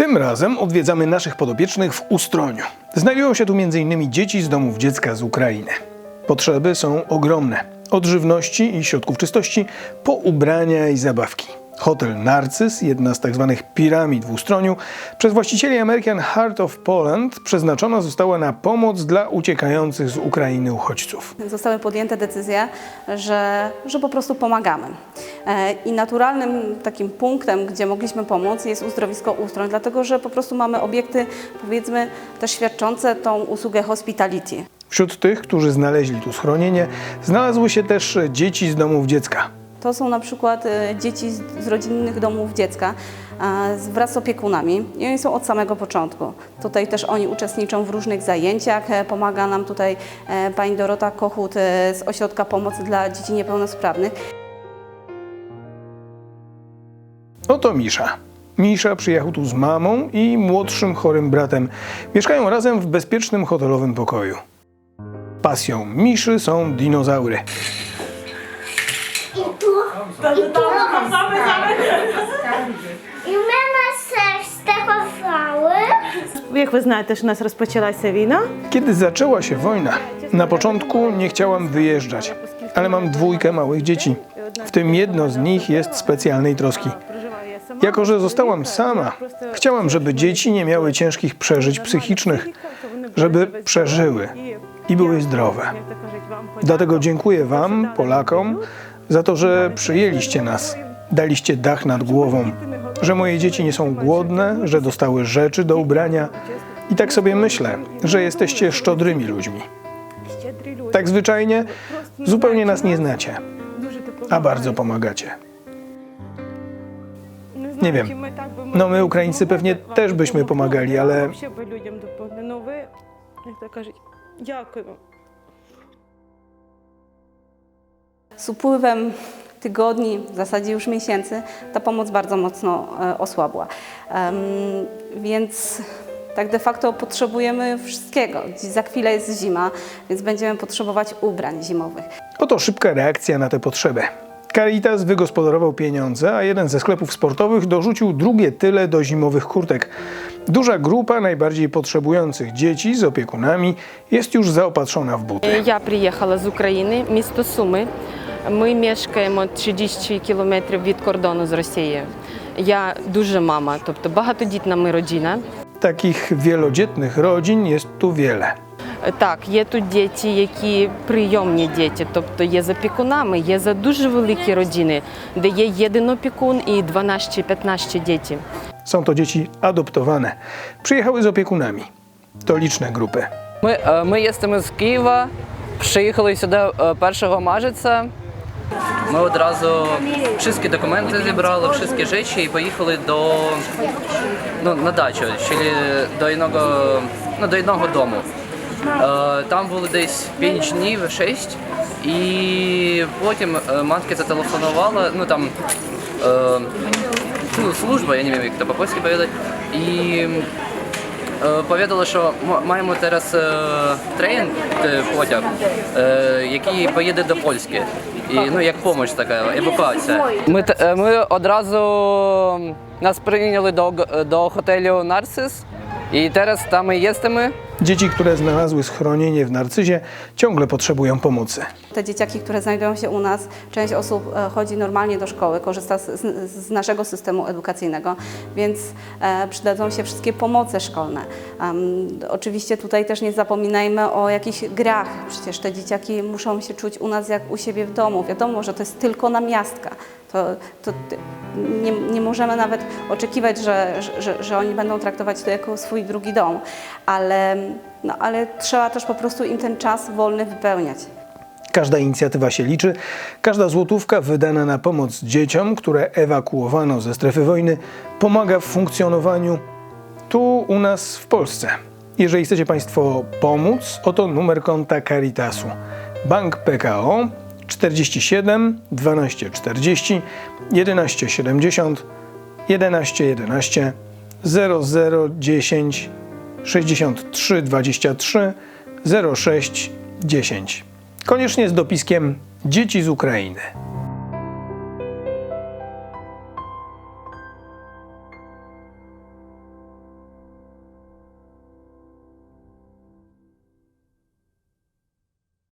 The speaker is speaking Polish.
Tym razem odwiedzamy naszych podobiecznych w Ustroniu. Znajdują się tu m.in. dzieci z domów dziecka z Ukrainy. Potrzeby są ogromne. Od żywności i środków czystości po ubrania i zabawki. Hotel Narcyz, jedna z tzw. piramid w Ustroniu, przez właścicieli American Heart of Poland przeznaczona została na pomoc dla uciekających z Ukrainy uchodźców. Zostały podjęte decyzje, że, że po prostu pomagamy. E, I naturalnym takim punktem, gdzie mogliśmy pomóc jest uzdrowisko Ustroń, dlatego że po prostu mamy obiekty, powiedzmy, też świadczące tą usługę hospitality. Wśród tych, którzy znaleźli tu schronienie, znalazły się też dzieci z domów dziecka. To są na przykład e, dzieci z, rodzinnych domów dziecka wraz z opiekunami i oni są od samego początku. Tutaj też oni uczestniczą w różnych zajęciach. E, Pomaga nam tutaj e, pani Dorota Kochut z Ośrodka Pomocy dla Dzieci Niepełnosprawnych. Oto Misza. Misza przyjechał tu z mamą i młodszym chorym bratem. Mieszkają razem w bezpiecznym hotelowym pokoju. Pasją Miszy są dinozaury. І в мене все стехофали. Як ви знаєте, що у нас розпочалася війна. Kiedy zaczęła się wojna, na początku nie chciałam wyjeżdżać, ale mam dwójkę małych dzieci. W tym jedno z nich jest specjalnej troski. Jako, że zostałam sama, chciałam, żeby dzieci nie miały ciężkich przeżyć psychicznych, żeby przeżyły i były zdrowe. Dlatego dziękuję Wam, Polakom, za to, że przyjęliście nas, daliście dach nad głową, że moje dzieci nie są głodne, że dostały rzeczy do ubrania. I tak sobie myślę, że jesteście szczodrymi ludźmi. Tak zwyczajnie zupełnie nas nie znacie, a bardzo pomagacie. Nie wiem. No my Ukraińcy pewnie też byśmy pomagali, ale людям z upływem tygodni, w zasadzie już miesięcy, ta pomoc bardzo mocno e, osłabła. Więc tak de facto potrzebujemy wszystkiego. Za chwilę jest zima, więc będziemy potrzebować ubrań zimowych. Oto szybka reakcja na tę potrzebę. Caritas wygospodarował pieniądze, a jeden ze sklepów sportowych dorzucił drugie tyle do zimowych kurtek. Duża grupa najbardziej potrzebujących dzieci z opiekunami jest już zaopatrzona w buty. Ja przyjechała z Ukrainy, miasto Sumy. Ми мешкаємо 30 кілометрів від кордону з Росією. Я дуже мама, тобто багатодітна ми родина. Takich wielodzietnych rodzin jest tu wiele. Так, є тут діти, які прийомні діти, тобто є з опікунами, є за дуже великі родини, де є один опікун і 12-15 дітей. Są to dzieci adoptowane. Przyjechały z opiekunami. To liczne grupy. Ми, е, ми їздимо з Києва, приїхали сюди е, 1 марця. Ми одразу всі документи зібрали, всі речі і поїхали до, ну, на дачу, czyli до одного, ну, до одного дому. Е, Там було десь 5 днів, 6. І потім е, матка зателефонувала, ну там е, ну, служба, я не знаю, як це по-польськи повідати. І Е, Повідали, що маємо зараз е, трейн, е, потяг, е, який поїде до Польщі. І ну як допомога така, евакуація. Ми, е, ми одразу нас прийняли до, до готелю Нарцис. І зараз там і їстимо. Dzieci, które znalazły schronienie w Narcyzie, ciągle potrzebują pomocy. Te dzieciaki, które znajdują się u nas, część osób e, chodzi normalnie do szkoły, korzysta z, z, naszego systemu edukacyjnego, więc e, przydadzą się wszystkie pomoce szkolne. Oczywiście tutaj też nie zapominajmy o jakichś grach. Przecież te dzieciaki muszą się czuć u nas jak u siebie w domu. Wiadomo, że to jest tylko namiastka. To, to nie, nie możemy nawet oczekiwać, że, że, że oni będą traktować to jako swój drugi dom, ale, no, ale trzeba też po prostu im ten czas wolny wypełniać. Każda inicjatywa się liczy, każda złotówka wydana na pomoc dzieciom, które ewakuowano ze strefy wojny, pomaga w funkcjonowaniu tu u nas w Polsce. Jeżeli chcecie Państwo pomóc, oto numer konta Caritasu. Bank PKO 47 12 40 11 70 11 11 00 10 63 23 06 10. Koniecznie z dopiskiem Dzieci z Ukrainy.